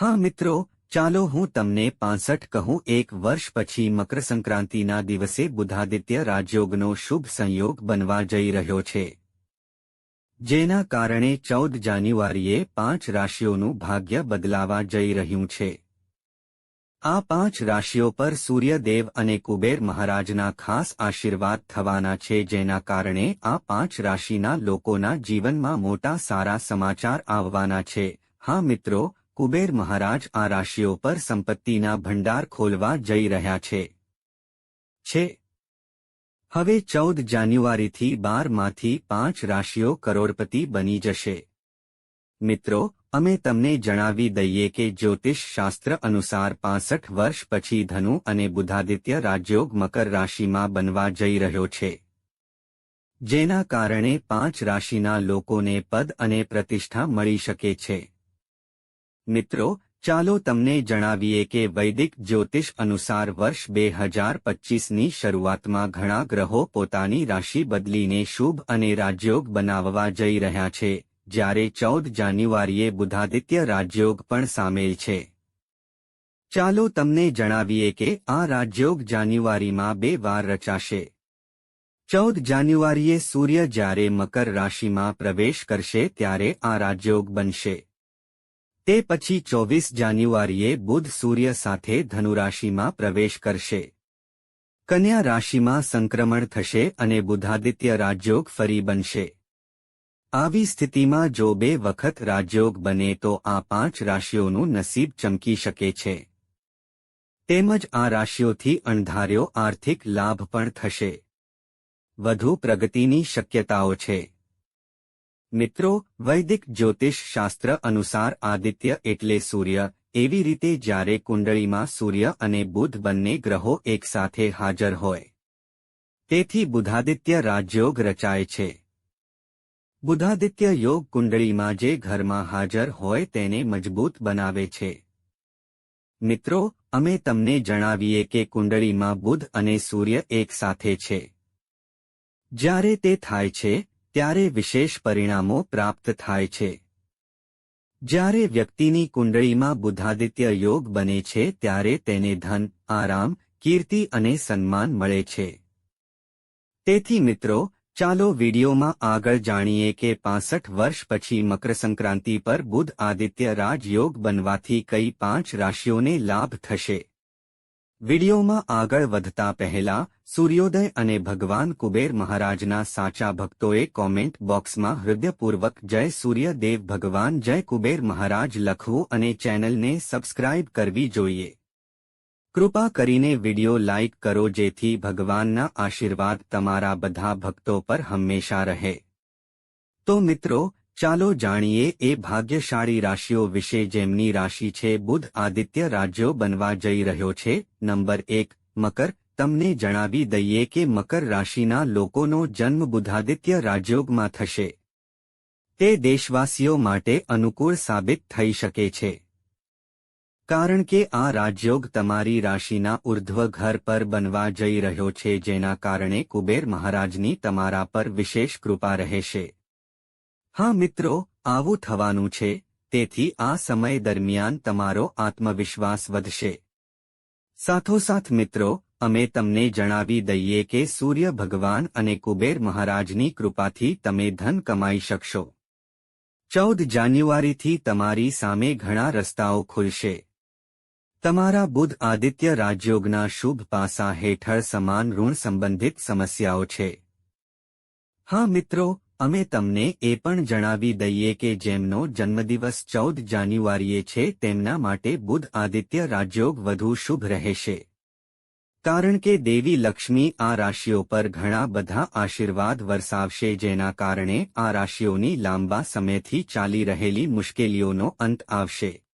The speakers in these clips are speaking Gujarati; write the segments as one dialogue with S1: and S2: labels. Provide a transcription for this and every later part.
S1: હા, મિત્રો, ચાલો હું તમને પાસઠ કહું. એક વર્ષ પછી મકર સંક્રાંતિના દિવસે બુધાદિત્ય રાજયોગનો શુભ સંયોગ બનવા જઈ રહ્યો છે. જેના કારણે ચૌદ જાન્યુઆરીએ પાંચ રાશિઓનું ભાગ્ય બદલાવા જઈ રહ્યું છે. આ પાંચ રાશિઓ પર સૂર્યદેવ અને કુબેર મહારાજના ખાસ આશીર્વાદ થવાના છે, જેના કારણે આ પાંચ રાશિના લોકોના જીવનમાં મોટા સારા સમાચાર આવવાના છે. હા, મિત્રો કુબેર મહારાજ આ રાશિઓ પર સંપત્તિના ભંડાર ખોલવા જઈ રહ્યા છે. છે. હવે ચૌદ જાન્યુઆરીથી બારમાંથી પાંચ રાશિઓ કરોડપતિ બની જશે. મિત્રો, અમે તમને જણાવી દઈએ કે જ્યોતિષ શાસ્ત્ર અનુસાર પાસઠ વર્ષ પછી ધનુ અને બુધાદિત્ય રાજયોગ મકર રાશિમાં બનવા જઈ રહ્યો છે. જેના કારણે પાંચ રાશિના લોકોને પદ અને પ્રતિષ્ઠા મળી શકે છે. મિત્રો, ચાલો તમને જણાવીએ કે વૈદિક જ્યોતિષ અનુસાર વર્ષ બે હજાર પચ્ચીસની શરૂઆતમાં ઘણા ગ્રહો પોતાની રાશિ બદલીને શુભ અને રાજયોગ બનાવવા જઈ રહ્યા છે, જ્યારે ચૌદ જાન્યુઆરીએ બુધાદિત્ય રાજયોગ પણ સામેલ છે. ચાલો તમને જણાવીએ કે આ રાજયોગ જાન્યુઆરીમાં બે વાર રચાશે. ચૌદ જાન્યુઆરીએ સૂર્ય જ્યારે મકર રાશિમાં પ્રવેશ કરશે ત્યારે આ રાજયોગ બનશે. તે પછી ચોવીસ જાન્યુઆરીએ બુધ સૂર્ય સાથે ધનુરાશિમાં પ્રવેશ કરશે. કન્યા રાશિમાં સંક્રમણ થશે અને બુધાદિત્ય રાજયોગ ફરી બનશે. આવી સ્થિતિમાં જો બે વખત રાજયોગ બને તો આ પાંચ રાશિઓનું નસીબ ચમકી શકે છે. તેમજ આ રાશિઓથી અણધાર્યો આર્થિક લાભ પણ થશે. વધુ પ્રગતિની શક્યતાઓ છે. મિત્રો, વૈદિક જ્યોતિષ શાસ્ત્ર અનુસાર આદિત્ય એટલે સૂર્ય. એવી રીતે જ્યારે કુંડળીમાં સૂર્ય અને બુધ બંને ગ્રહો એકસાથે હાજર હોય, તેથી બુધાદિત્ય રાજયોગ રચાય છે. બુધાદિત્ય યોગ કુંડળીમાં જે ઘરમાં હાજર હોય તેને મજબૂત બનાવે છે. મિત્રો, અમે તમને જણાવીએ કે કુંડળીમાં બુધ અને સૂર્ય એકસાથે છે. જ્યારે તે થાય છે ત્યારે વિશેષ પરિણામો પ્રાપ્ત થાય છે. જ્યારે વ્યક્તિની કુંડળીમાં બુધાદિત્ય યોગ બને છે, ત્યારે તેને ધન, આરામ, કીર્તિ અને સન્માન મળે છે. તેથી મિત્રો, ચાલો વિડીયોમાં આગળ જાણીએ કે પાસઠ વર્ષ પછી મકરસંક્રાંતિ પર બુધ આદિત્ય રાજયોગ બનવાથી કઈ પાંચ રાશિઓને લાભ થશે. વિડીયોમાં આગળ વધતા પહેલા સૂર્યોદય અને ભગવાન કુબેર મહારાજના સાચા ભક્તોએ કોમેન્ટ બોક્સમાં હૃદયપૂર્વક જય સૂર્યદેવ ભગવાન જય કુબેર મહારાજ લખવું અને ચેનલને સબસ્ક્રાઇબ કરવી જોઈએ. કૃપા કરીને વિડિયો લાઇક કરો જેથી ભગવાનના આશીર્વાદ તમારા બધા ભક્તો પર હંમેશા રહે. તો મિત્રો ચાલો જાણીએ એ ભાગ્યશાળી રાશિઓ વિશે જેમની રાશિ છે બુધ આદિત્ય રાજ્યો બનવા જઈ રહ્યો છે. નંબર એક, મકર. તમને જણાવી દઈએ કે મકર રાશિના લોકોનો જન્મ બુધાદિત્ય રાજયોગમાં થશે. તે દેશવાસીઓ માટે અનુકૂળ સાબિત થઈ શકે છે. કારણ કે આ રાજયોગ તમારી રાશિના ઉર્ધ્વ ઘર પર બનવા જઈ રહ્યો છે જેના કારણે કુબેર મહારાજની તમારા પર વિશેષ કૃપા રહેશે. હા મિત્રો, આવું થવાનું છે, તેથી આ સમય દરમિયાન તમારો આત્મવિશ્વાસ વધશે. સાથોસાથ મિત્રો, અમે તમને જણાવી દઈએ કે સૂર્ય ભગવાન અને કુબેર મહારાજની કૃપાથી તમે ધન કમાઈ શકશો. ચૌદ જાન્યુઆરીથી તમારી સામે ઘણા રસ્તાઓ ખુલશે. તમારા બુધ આદિત્ય રાજયોગના શુભ પાસા હેઠળ સમાન ઋણ સંબંધિત સમસ્યાઓ છે. હા મિત્રો અમે તમને એ પણ જણાવી દઈએ કે જેમનો જન્મદિવસ ચૌદ જાન્યુઆરીએ છે, તેમના માટે બુધ આદિત્ય રાજયોગ વધુ શુભ રહેશે. કારણ કે દેવી લક્ષ્મી આ રાશિઓ પર ઘણા બધા આશીર્વાદ વરસાવશે, જેના કારણે આ રાશિઓની લાંબા સમયથી ચાલી રહેલી મુશ્કેલીઓનો અંત આવશે.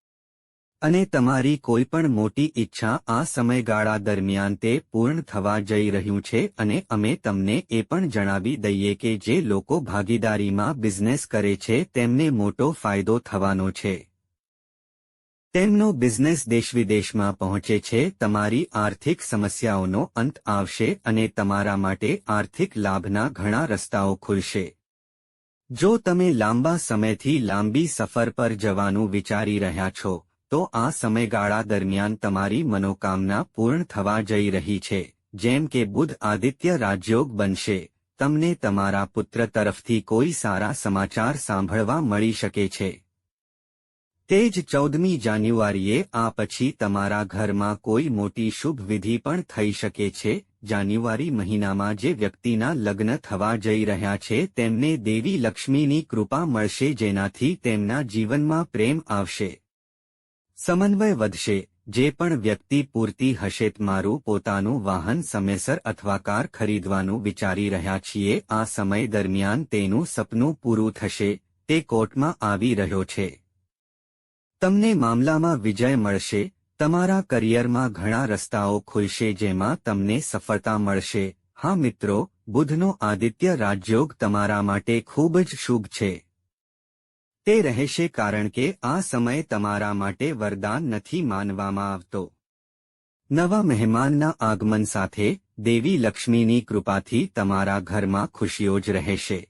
S1: અને તમારી કોઈ પણ મોટી ઈચ્છા આ સમયગાળા દરમિયાન તે પૂર્ણ થવા જઈ રહ્યું છે અને અમે તમને એ પણ જણાવી દઈએ કે જે લોકો ભાગીદારીમાં બિઝનેસ કરે છે તેમને મોટો ફાયદો થવાનો છે. તેમનો બિઝનેસ દેશવિદેશમાં પહોંચે છે, તમારી આર્થિક સમસ્યાઓનો અંત આવશે અને તમારા માટે આર્થિક લાભના ઘણા રસ્તાઓ ખુલશે. જો તમે લાંબા સમયથી લાંબી સફર પર જવાનું વિચારી રહ્યા છો તો આ સમયગાળા દરમિયાન તમારી મનોકામના પૂર્ણ થવા જઈ રહી છે, જેમ કે બુધ આદિત્ય રાજયોગ બનશે, તમને તમારા પુત્ર તરફથી કોઈ સારા સમાચાર સાંભળવા મળી શકે છે. તે જ ચૌદમી જાન્યુઆરીએ આ પછી તમારા ઘરમાં કોઈ મોટી શુભ વિધિ પણ થઈ શકે છે, જાન્યુઆરી મહિનામાં જે વ્યક્તિના લગ્ન થવા જઈ રહ્યા છે તેમને દેવી લક્ષ્મીની કૃપા મળશે જેનાથી તેમના જીવનમાં પ્રેમ આવશે. સમન્વય વધશે, જે પણ વ્યક્તિ પૂરતી હશે મારું પોતાનું વાહન સમયસર અથવા કાર ખરીદવાનું વિચારી રહ્યા છીએ, આ સમય દરમિયાન તેનું સપનું પૂરું થશે, તે કોર્ટમાં આવી રહ્યો છે. તમને મામલામાં વિજય મળશે, તમારા કરિયરમાં ઘણા રસ્તાઓ ખુલશે જેમાં તમને સફળતા મળશે. હા મિત્રો, બુધનો આદિત્ય રાજયોગ તમારા માટે ખૂબ જ શુભ છે. તે રહેશે કારણ કે આ સમય તમારા માટે વરદાન નથી માનવામાં આવતો. નવા મહેમાનના આગમન સાથે, દેવી લક્ષ્મીની કૃપાથી તમારા ઘરમાં ખુશીઓ જ રહેશે.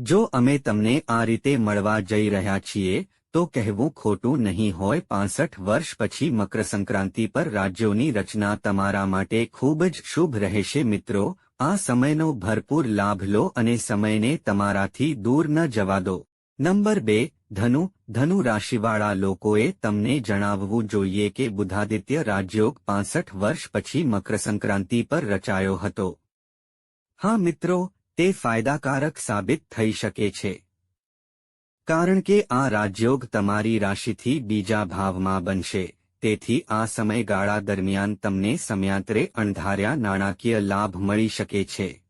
S1: જો અમે તમને આ રીતે મળવા જઈ રહ્યા છીએ, તો કહેવું ખોટું નહીં હોય પાસઠ વર્ષ પછી મકર સંક્રાંતિ પર રાજ્યોની રચના તમારા માટે ખૂબ જ શુભ રહેશે મિત્રો, આ સમયનો ભરપૂર લાભ લો અને સમયને તમારાથી દૂર ન જવા દો. નંબર બે, ધનુ ધનુ રાશિવાળા લોકોએ તમને જણાવવું જોઈએ કે બુધાદિત્ય રાજયોગ પાસઠ વર્ષ પછી મકર પર રચાયો હતો. હા મિત્રો, તે ફાયદાકારક સાબિત થઈ શકે છે. કારણ કે આ રાજયોગ તમારી રાશિથી બીજા ભાવમાં બનશે, તેથી આ સમયગાળા દરમિયાન તમને સમયાંતરે અણધાર્યા નાણાકીય લાભ મળી શકે છે.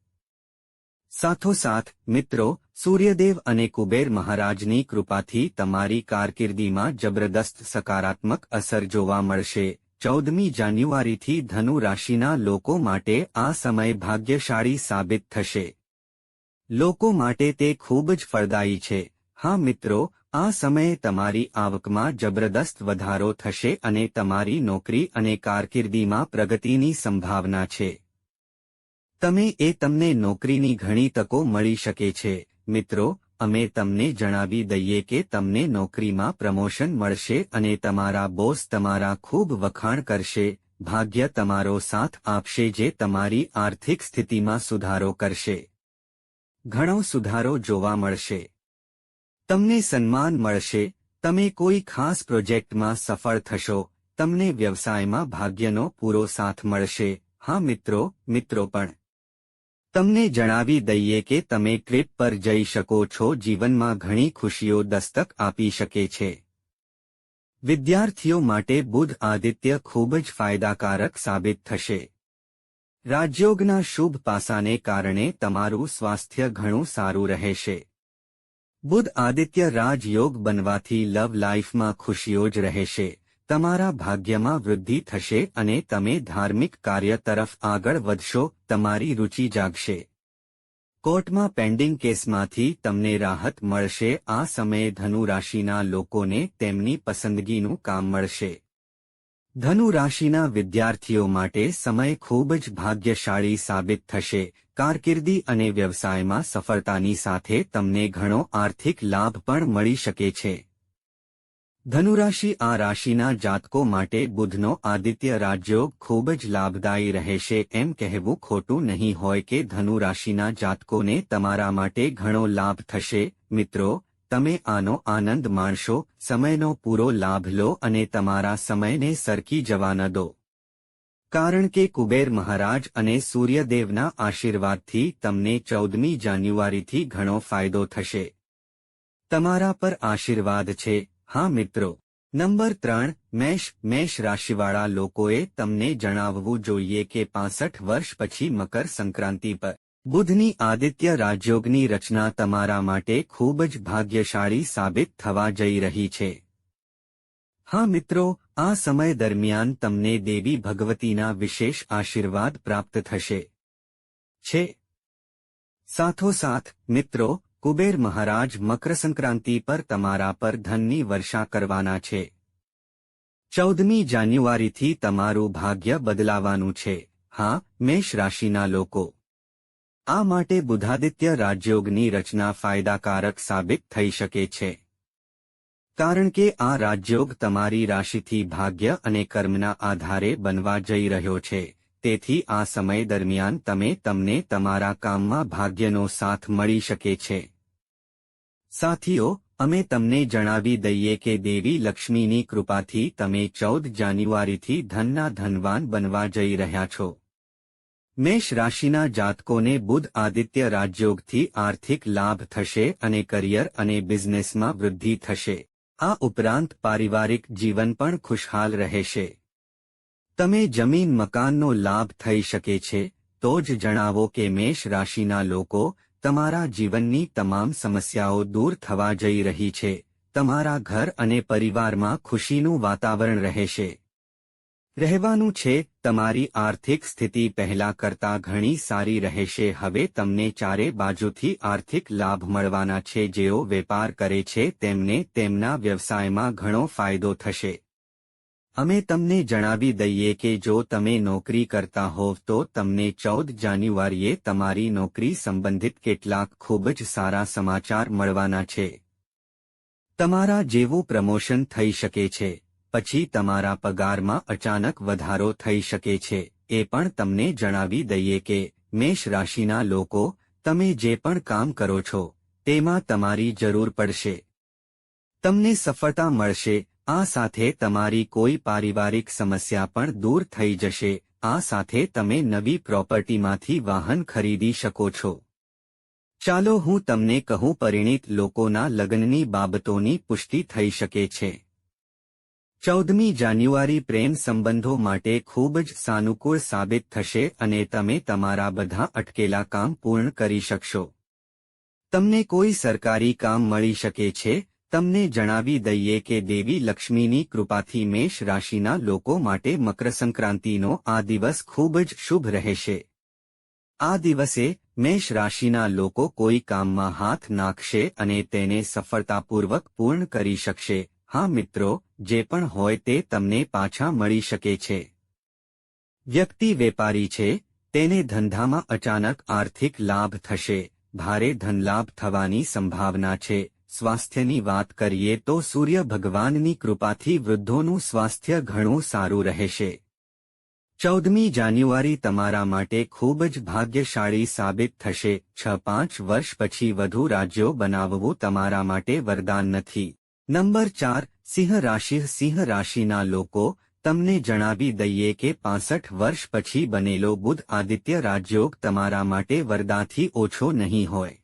S1: સાથોસાથ મિત્રો સૂર્યદેવ અને કુબેર મહારાજની કૃપાથી તમારી કારકિર્દીમાં જબરદસ્ત સકારાત્મક અસર જોવા મળશે. ચૌદમી જાન્યુઆરીથી ધનુ રાશિના લોકો માટે આ સમય ભાગ્યશાળી સાબિત થશે. લોકો માટે તે ખૂબ જ ફળદાયી છે. હા મિત્રો, આ સમયે તમારી આવકમાં જબરદસ્ત વધારો થશે અને તમારી નોકરી અને કારકિર્દીમાં પ્રગતિની સંભાવના છે. તમે એ તમને નોકરીની ઘણી તકો મળી શકે છે. મિત્રો, અમે તમને જણાવી દઈએ કે તમને નોકરીમાં પ્રમોશન મળશે અને તમારા બોસ તમારા ખૂબ વખાણ કરશે, ભાગ્ય તમારો સાથ આપશે જે તમારી આર્થિક સ્થિતિમાં સુધારો કરશે. ઘણો સુધારો જોવા મળશે. તમને સન્માન મળશે, તમે કોઈ ખાસ પ્રોજેક્ટમાં સફળ થશો, તમને વ્યવસાયમાં ભાગ્યનો પૂરો સાથ મળશે. હા મિત્રો મિત્રો પણ તમને જણાવી દઈએ કે તમે ટ્રીપ પર જઈ શકો છો, જીવનમાં ઘણી ખુશીઓ દસ્તક આપી શકે છે. વિદ્યાર્થીઓ માટે બુધ આદિત્ય ખૂબ જ ફાયદાકારક સાબિત થશે. રાજયોગના શુભ પાસાને કારણે તમારું સ્વાસ્થ્ય ઘણું સારું રહેશે. બુધ આદિત્ય રાજયોગ બનવાથી લવ લાઈફમાં ખુશીઓ જ રહેશે. તમારા ભાગ્યમાં વૃદ્ધિ થશે અને તમે ધાર્મિક કાર્ય તરફ આગળ વધશો, તમારી રુચિ જાગશે. કોર્ટમાં પેન્ડિંગ કેસમાંથી તમને રાહત મળશે, આ સમયે ધનુ રાશિના લોકોને તેમની પસંદગીનું કામ મળશે. ધનુ રાશિના વિદ્યાર્થીઓ માટે સમય ખૂબ જ ભાગ્યશાળી સાબિત થશે, કારકિર્દી અને વ્યવસાયમાં સફળતાની સાથે તમને ઘણો આર્થિક લાભ પણ મળી શકે છે. ધનુરાશિ આ રાશિના જાતકો માટે બુધનો આદિત્ય રાજયોગ ખૂબ જ લાભદાયી રહેશે એમ કહેવું ખોટું નહીં હોય કે ધનુરાશિના જાતકોને તમારા માટે ઘણો લાભ થશે. મિત્રો, તમે આનો આનંદ માણશો, સમયનો પૂરો લાભ લો અને તમારા સમયને સરકી જવા ન દો. કારણ કે કુબેર મહારાજ અને સૂર્યદેવના આશીર્વાદથી તમને ચૌદમી જાન્યુઆરીથી ઘણો ફાયદો થશે. તમારા પર આશીર્વાદ છે. હા મિત્રો. નંબર ત્રણ, મેષ મેષ રાશિવાળા લોકોએ તમને જણાવવું જોઈએ કે પાસઠ વર્ષ પછી મકર સંક્રાંતિ પર બુધની આદિત્ય રાજયોગની રચના તમારા માટે ખૂબ જ ભાગ્યશાળી સાબિત થવા જઈ રહી છે. હા મિત્રો, આ સમય દરમિયાન તમને દેવી ભગવતીના વિશેષ આશીર્વાદ પ્રાપ્ત થશે. છે. સાથોસાથ, મિત્રો કુબેર મહારાજ મકરસંક્રાંતિ પર તમારા પર ધનની વર્ષા કરવાના છે. ચૌદમી જાન્યુઆરીથી તમારું ભાગ્ય બદલાવાનું છે. હા, મેષ રાશિના લોકો. આ માટે બુધાદિત્ય રાજયોગની રચના ફાયદાકારક સાબિત થઈ શકે છે. કારણ કે આ રાજયોગ તમારી રાશિથી ભાગ્ય અને કર્મના આધારે બનવા જઈ રહ્યો છે. તેથી આ સમય દરમિયાન તમે તમને તમારા કામમાં ભાગ્યનો સાથ મળી શકે છે. સાથીઓ, અમે તમને જણાવી દઈએ કે દેવી લક્ષ્મીની કૃપાથી તમે ચૌદ જાન્યુઆરીથી ધનના ધનવાન બનવા જઈ રહ્યા છો. મેષ રાશિના જાતકોને બુધ આદિત્ય રાજયોગથી આર્થિક લાભ થશે અને કરિયર અને બિઝનેસમાં વૃદ્ધિ થશે. આ ઉપરાંત પારિવારિક જીવન પણ ખુશહાલ રહેશે. તમે જમીન મકાનનો લાભ થઈ શકે છે, તો જ જણાવો કે મેષ રાશિના લોકો તમારા જીવનની તમામ સમસ્યાઓ દૂર થવા જઈ રહી છે, તમારા ઘર અને પરિવારમાં ખુશીનું વાતાવરણ રહેશે. રહેવાનું છે, તમારી આર્થિક સ્થિતિ પહેલા કરતા ઘણી સારી રહેશે, હવે તમને ચારે બાજુથી આર્થિક લાભ મળવાના છે, જેઓ વેપાર કરે છે, તેમને તેમના વ્યવસાયમાં ઘણો ફાયદો થશે. અમે તમને જણાવી દઈએ કે જો તમે નોકરી કરતા હોવ તો તમને ચૌદ જાન્યુઆરીએ તમારી નોકરી સંબંધિત કેટલાક ખૂબ જ સારા સમાચાર મળવાના છે. તમારા જેવું પ્રમોશન થઈ શકે છે. પછી તમારા પગારમાં અચાનક વધારો થઈ શકે છે. એ પણ તમને જણાવી દઈએ કે મેષ રાશિના લોકો, તમે જે પણ કામ કરો છો, તેમાં તમારી જરૂર પડશે. તમને સફળતા મળશે આ સાથે તમારી કોઈ પારિવારિક સમસ્યા પણ દૂર થઈ જશે, આ સાથે તમે નવી પ્રોપર્ટીમાંથી વાહન ખરીદી શકો છો. ચાલો હું તમને કહું પરિણીત લોકોના લગ્નની બાબતોની પુષ્ટિ થઈ શકે છે. ચૌદમી જાન્યુઆરી પ્રેમ સંબંધો માટે ખૂબ જ સાનુકૂળ સાબિત થશે અને તમે તમારા બધા અટકેલા કામ પૂર્ણ કરી શકશો. તમને કોઈ સરકારી કામ મળી શકે છે તમને જણાવી દઈએ કે દેવી લક્ષ્મીની કૃપાથી મેષ રાશિના લોકો માટે મકરસંક્રાંતિનો આ દિવસ ખૂબ જ શુભ રહેશે. આ દિવસે મેષ રાશિના લોકો કોઈ કામમાં હાથ નાખશે અને તેને સફળતાપૂર્વક પૂર્ણ કરી શકશે. હા મિત્રો, જે પણ હોય તે તમને પાછા મળી શકે છે. વ્યક્તિ વેપારી છે, તેને ધંધામાં અચાનક આર્થિક લાભ થશે. ભારે ધનલાભ થવાની સંભાવના છે. સ્વાસ્થ્યની વાત કરીએ તો સૂર્ય ભગવાનની કૃપાથી વૃદ્ધોનું સ્વાસ્થ્ય ઘણું સારું રહેશે. ચૌદમી જાન્યુઆરી તમારા માટે ખૂબ જ ભાગ્યશાળી સાબિત થશે. છ પાંચ વર્ષ પછી વધુ રાજ્યો બનાવવું તમારા માટે વરદાન નથી. નંબર ચાર, સિંહ રાશિ. સિંહ રાશિના લોકો, તમને જણાવી દઈએ કે પાસઠ વર્ષ પછી બનેલો બુધ આદિત્ય રાજયોગ તમારા માટે વરદાથી ઓછો નહીં હોય.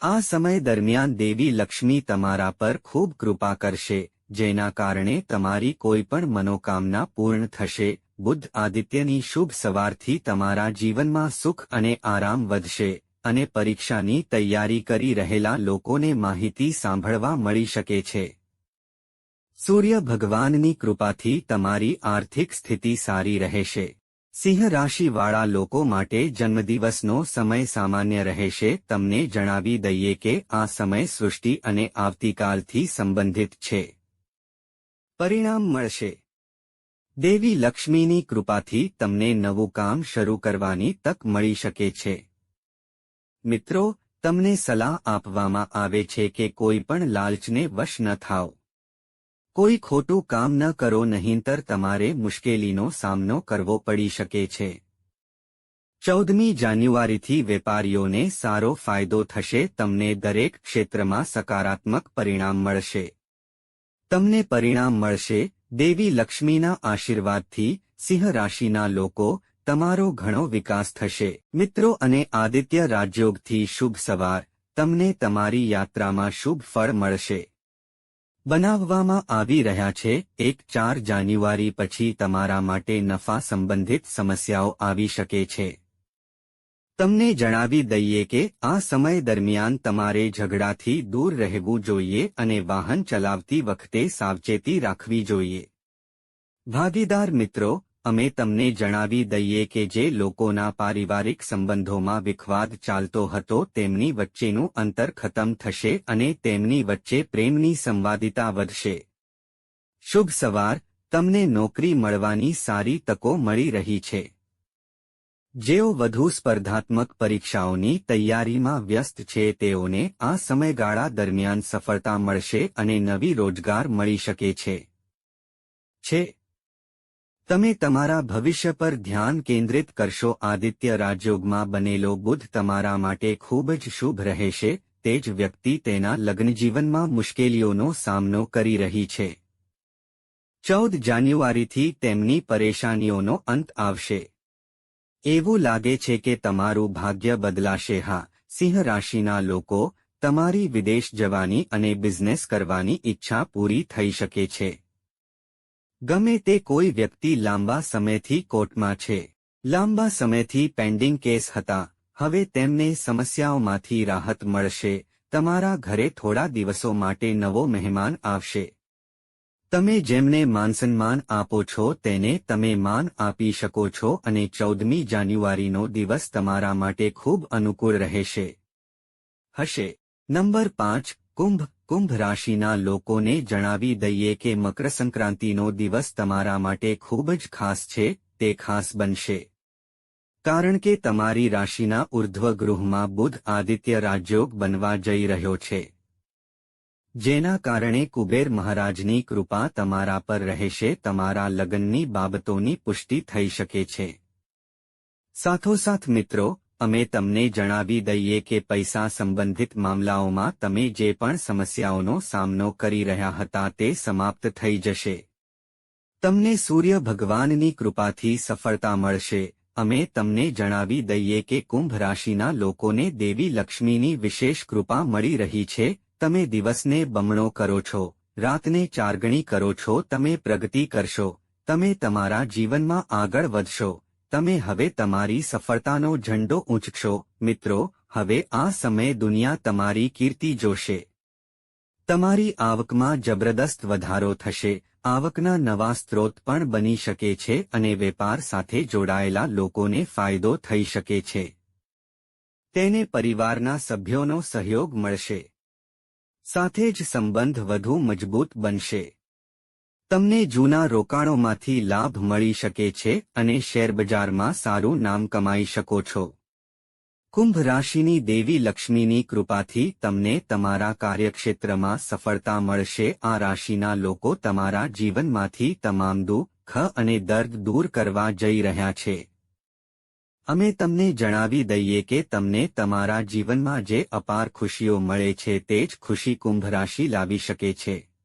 S1: આ સમય દરમિયાન દેવી લક્ષ્મી તમારા પર ખૂબ કૃપા કરશે, જેના કારણે તમારી કોઈ પણ મનોકામના પૂર્ણ થશે, બુદ્ધ આદિત્યની શુભ સવારથી તમારા જીવનમાં સુખ અને આરામ વધશે, અને પરીક્ષાની તૈયારી કરી રહેલા લોકોને માહિતી સાંભળવા મળી શકે છે. સૂર્ય ભગવાનની કૃપાથી તમારી આર્થિક સ્થિતિ સારી રહેશે. સિંહ રાશિવાળા લોકો માટે જન્મદિવસનો સમય સામાન્ય રહેશે. તમને જણાવી દઈએ કે આ સમય સૃષ્ટિ અને આવતીકાલથી સંબંધિત છે. પરિણામ મળશે. દેવી લક્ષ્મીની કૃપાથી તમને નવું કામ શરૂ કરવાની તક મળી શકે છે. મિત્રો, તમને સલાહ આપવામાં આવે છે કે કોઈ પણ લાલચને વશ ન થાવ કોઈ ખોટું કામ ન કરો નહીંતર તમારે મુશ્કેલીનો સામનો કરવો પડી શકે છે. ચૌદમી જાન્યુઆરીથી વેપારીઓને સારો ફાયદો થશે, તમને દરેક ક્ષેત્રમાં સકારાત્મક પરિણામ મળશે. તમને પરિણામ મળશે, દેવી લક્ષ્મીના આશીર્વાદથી સિંહ રાશિના લોકો, તમારો ઘણો વિકાસ થશે. મિત્રો અને આદિત્ય રાજયોગથી શુભ સવાર, તમને તમારી યાત્રામાં શુભ ફળ મળશે. બનાવવામાં આવી રહ્યા છે, એક ચાર જાન્યુઆરી પછી તમારા માટે નફા સંબંધિત સમસ્યાઓ આવી શકે છે. તમને જણાવી દઈએ કે, આ સમય દરમિયાન તમારે ઝઘડાથી દૂર રહેવું જોઈએ અને વાહન ચલાવતી વખતે સાવચેતી રાખવી જોઈએ. ભાગીદાર મિત્રો અમે તમને જણાવી દઈએ કે જે લોકોના પારિવારિક સંબંધોમાં વિખવાદ ચાલતો હતો તેમની વચ્ચેનું અંતર ખતમ થશે અને તેમની વચ્ચે પ્રેમની સંવાદિતા વધશે. શુભ સવાર, તમને નોકરી મળવાની સારી તકો મળી રહી છે. જેઓ વધુ સ્પર્ધાત્મક પરીક્ષાઓની તૈયારીમાં વ્યસ્ત છે તેઓને આ સમયગાળા દરમિયાન સફળતા મળશે અને નવી રોજગાર મળી શકે છે. તમે તમારા ભવિષ્ય પર ધ્યાન કેન્દ્રિત કરશો. આદિત્ય રાજયોગમાં બનેલો બુધ તમારા માટે ખૂબ જ શુભ રહેશે. તે જ વ્યક્તિ તેના લગ્નજીવનમાં મુશ્કેલીઓનો સામનો કરી રહી છે. ચૌદ જાન્યુઆરીથી તેમની પરેશાનીઓનો અંત આવશે. એવું લાગે છે કે તમારું ભાગ્ય બદલાશે. હા, સિંહ રાશિના લોકો તમારી વિદેશ જવાની અને બિઝનેસ કરવાની ઈચ્છા પૂરી થઈ શકે છે. ગમે તે કોઈ વ્યક્તિ લાંબા સમયથી કોર્ટમાં છે. લાંબા સમયથી પેન્ડિંગ કેસ હતા. હવે તેમને સમસ્યાઓમાંથી રાહત મળશે. તમારા ઘરે થોડા દિવસો માટે નવો મહેમાન આવશે. તમે જેમને માનસન્માન આપો છો તેને તમે માન આપી શકો છો અને ચૌદમી જાન્યુઆરીનો દિવસ તમારા માટે ખૂબ અનુકૂળ રહેશે. હશે. નંબર પાંચ, કુંભ કુંભ રાશિના લોકોને જણાવી દઈએ કે મકર સંક્રાંતિનો દિવસ તમારા માટે ખૂબ જ ખાસ છે, તે ખાસ બનશે. કારણ કે તમારી રાશિના ઉર્ધ્વ બુધ આદિત્ય રાજયોગ બનવા જઈ રહ્યો છે. જેના કારણે કુબેર મહારાજની કૃપા તમારા પર રહેશે, તમારા લગ્નની બાબતોની પુષ્ટિ થઈ શકે છે. સાથોસાથ મિત્રો અમે તમને જણાવી દઈએ કે પૈસા સંબંધિત મામલાઓમાં તમે જે પણ સમસ્યાઓનો સામનો કરી રહ્યા હતા તે સમાપ્ત થઈ જશે. તમને સૂર્ય ભગવાનની કૃપાથી સફળતા મળશે. અમે તમને જણાવી દઈએ કે કુંભ રાશિના લોકોને દેવી લક્ષ્મીની વિશેષ કૃપા મળી રહી છે. તમે દિવસને બમણો કરો છો, રાતને ચારગણી કરો છો, તમે પ્રગતિ કરશો, તમે તમારા જીવનમાં આગળ વધશો. તમે હવે તમારી સફળતાનો ઝંડો ઊંચકશો. મિત્રો, હવે આ સમયે દુનિયા તમારી કીર્તિ જોશે. તમારી આવકમાં જબરદસ્ત વધારો થશે. આવકના નવા સ્ત્રોત પણ બની શકે છે અને વેપાર સાથે જોડાયેલા લોકોને ફાયદો થઈ શકે છે. તેને પરિવારના સભ્યોનો સહયોગ મળશે. સાથે જ સંબંધ વધુ મજબૂત બનશે. તમને જૂના રોકાણોમાંથી લાભ મળી શકે છે અને શેરબજારમાં સારું નામ કમાઈ શકો છો. કુંભ રાશિની દેવી લક્ષ્મીની કૃપાથી તમને તમારા કાર્યક્ષેત્રમાં સફળતા મળશે. આ રાશિના લોકો તમારા જીવનમાંથી તમામ દુઃખ અને દર્દ દૂર કરવા જઈ રહ્યા છે. અમે તમને જણાવી દઈએ કે તમને તમારા જીવનમાં જે અપાર ખુશીઓ મળે છે તે જ ખુશી કુંભ રાશિ લાવી શકે છે.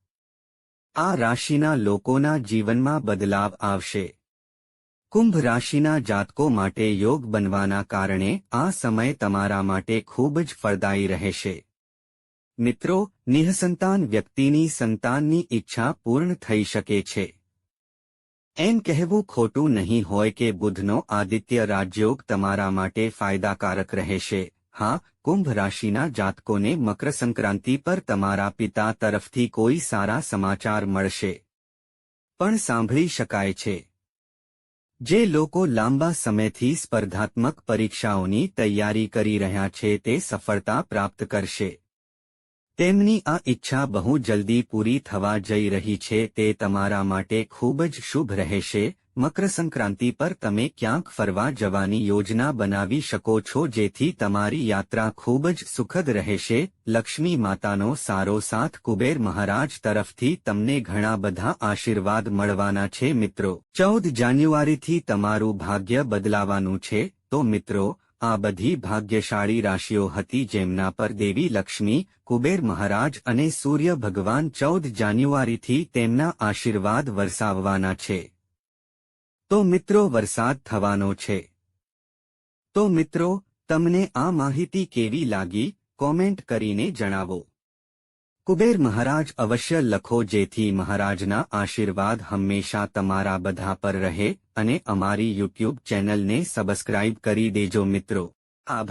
S1: આ રાશિના લોકોના જીવનમાં બદલાવ આવશે. કુંભ રાશિના જાતકો માટે યોગ બનવાના કારણે આ સમય તમારા માટે ખૂબ જ ફળદાયી રહેશે. મિત્રો, નિઃસંતાન વ્યક્તિની સંતાનની ઈચ્છા પૂર્ણ થઈ શકે છે. એમ કહેવું ખોટું નહીં હોય કે બુધનો આદિત્ય રાજયોગ તમારા માટે ફાયદાકારક રહેશે. હા, કુંભ રાશિના જાતકોને મકર સંક્રાંતિ પર તમારા પિતા તરફથી કોઈ સારા સમાચાર મળશે. પણ સાંભળી શકાય છે. જે લોકો લાંબા સમયથી સ્પર્ધાત્મક પરીક્ષાઓની તૈયારી કરી રહ્યા છે તે સફળતા પ્રાપ્ત કરશે. તેમની આ ઈચ્છા બહુ જલ્દી પૂરી થવા જઈ રહી છે તે તમારા માટે ખૂબ જ શુભ રહેશે મકર સંક્રાંતિ પર તમે ક્યાંક ફરવા જવાની યોજના બનાવી શકો છો જેથી તમારી યાત્રા ખૂબ જ સુખદ રહેશે. લક્ષ્મી માતાનો સારો સાથ કુબેર મહારાજ તરફથી તમને ઘણા બધા આશીર્વાદ મળવાના છે મિત્રો. ચૌદ જાન્યુઆરીથી તમારું ભાગ્ય બદલાવાનું છે. તો મિત્રો, આ બધી ભાગ્યશાળી રાશિઓ હતી જેમના પર દેવી લક્ષ્મી, કુબેર મહારાજ અને સૂર્ય ભગવાન ચૌદ જાન્યુઆરીથી તેમના આશીર્વાદ વરસાવવાના છે. તો મિત્રો વરસાદ થવાનો છે. તો મિત્રો, તમને આ માહિતી કેવી લાગી? કોમેન્ટ કરીને જણાવો. કુબેર મહારાજ અવશ્ય લખો જેથી મહારાજના આશીર્વાદ હંમેશા તમારા બધા પર રહે અને અમારી યુટ્યુબ ચેનલને સબસ્ક્રાઇબ કરી દેજો મિત્રો. આભાર.